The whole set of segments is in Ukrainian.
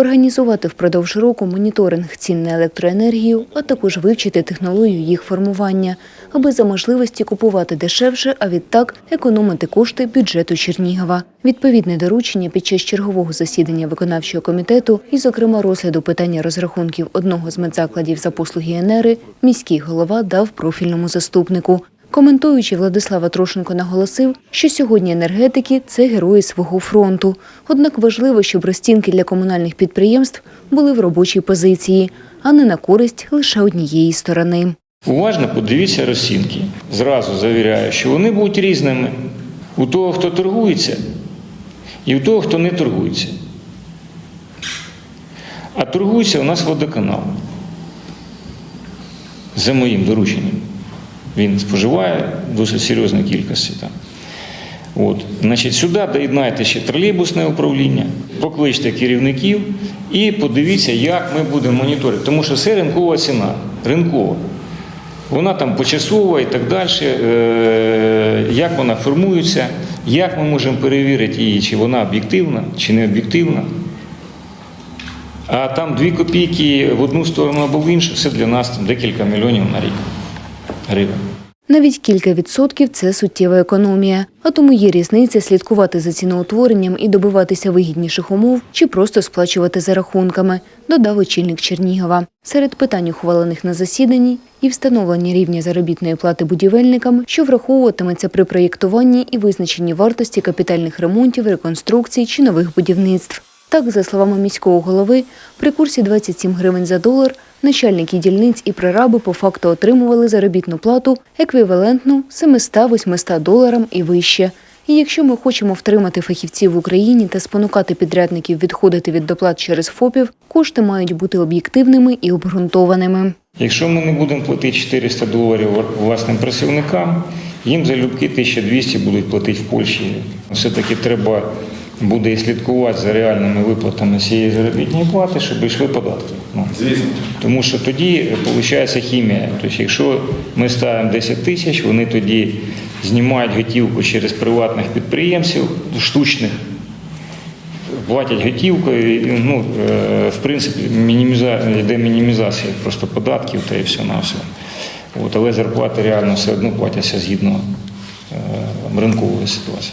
організувати впродовж року моніторинг цін на електроенергію, а також вивчити технологію їх формування, аби за можливості купувати дешевше, а відтак економити кошти бюджету Чернігова. Відповідне доручення під час чергового засідання виконавчого комітету і, зокрема, розгляду питання розрахунків одного з медзакладів за послуги ЕНЕРИ, міський голова дав профільному заступнику. Коментуючи, Владислава Трошенко наголосив, що сьогодні енергетики це герої свого фронту. Однак важливо, щоб розцінки для комунальних підприємств були в робочій позиції, а не на користь лише однієї сторони. Уважно подивіться розцінки. Зразу завіряю, що вони будуть різними у того, хто торгується, і у того, хто не торгується. А торгується у нас водоканал. За моїм дорученням. Він споживає досить серйозної кількості. Там. От. Значить, сюди доєднайте ще тролейбусне управління, покличте керівників і подивіться, як ми будемо моніторити. Тому що це ринкова ціна. Ринкова. Вона там почасова і так далі. Е, Як вона формується, як ми можемо перевірити її, чи вона об'єктивна, чи не об'єктивна. А там дві копійки в одну сторону або в іншу, це для нас там, декілька мільйонів на рік гривень. Навіть кілька відсотків це суттєва економія, а тому є різниця слідкувати за ціноутворенням і добиватися вигідніших умов чи просто сплачувати за рахунками, додав очільник Чернігова. Серед питань, ухвалених на засіданні, і встановлення рівня заробітної плати будівельникам, що враховуватиметься при проєктуванні і визначенні вартості капітальних ремонтів, реконструкцій чи нових будівництв. Так, за словами міського голови, при курсі 27 гривень за долар начальники дільниць і прораби по факту отримували заробітну плату еквівалентну 700-800 доларам і вище. І якщо ми хочемо втримати фахівців в Україні та спонукати підрядників відходити від доплат через ФОПів, кошти мають бути об'єктивними і обґрунтованими. Якщо ми не будемо платити 400 доларів власним працівникам, їм залюбки 1200 будуть платити в Польщі. Все-таки треба буде і слідкувати за реальними виплатами цієї заробітної плати, щоб йшли податки. Ну, Звісно. Тому що тоді виходить хімія. Тобто, якщо ми ставимо 10 тисяч, вони тоді знімають готівку через приватних підприємців штучних, платять готівкою, і, ну, е, в принципі, мініміза... йде мінімізація просто податків та і все на все. От, але зарплати реально все одно платяться згідно е, ринкової ситуації.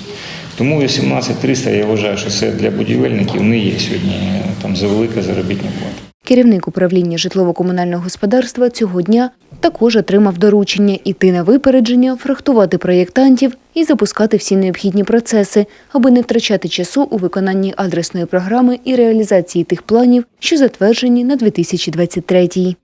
Тому 18 300 я вважаю, що це для будівельників не є сьогодні е, там за велика заробітна плата. Керівник управління житлово-комунального господарства цього дня також отримав доручення іти на випередження, фрахтувати проєктантів і запускати всі необхідні процеси, аби не втрачати часу у виконанні адресної програми і реалізації тих планів, що затверджені на 2023.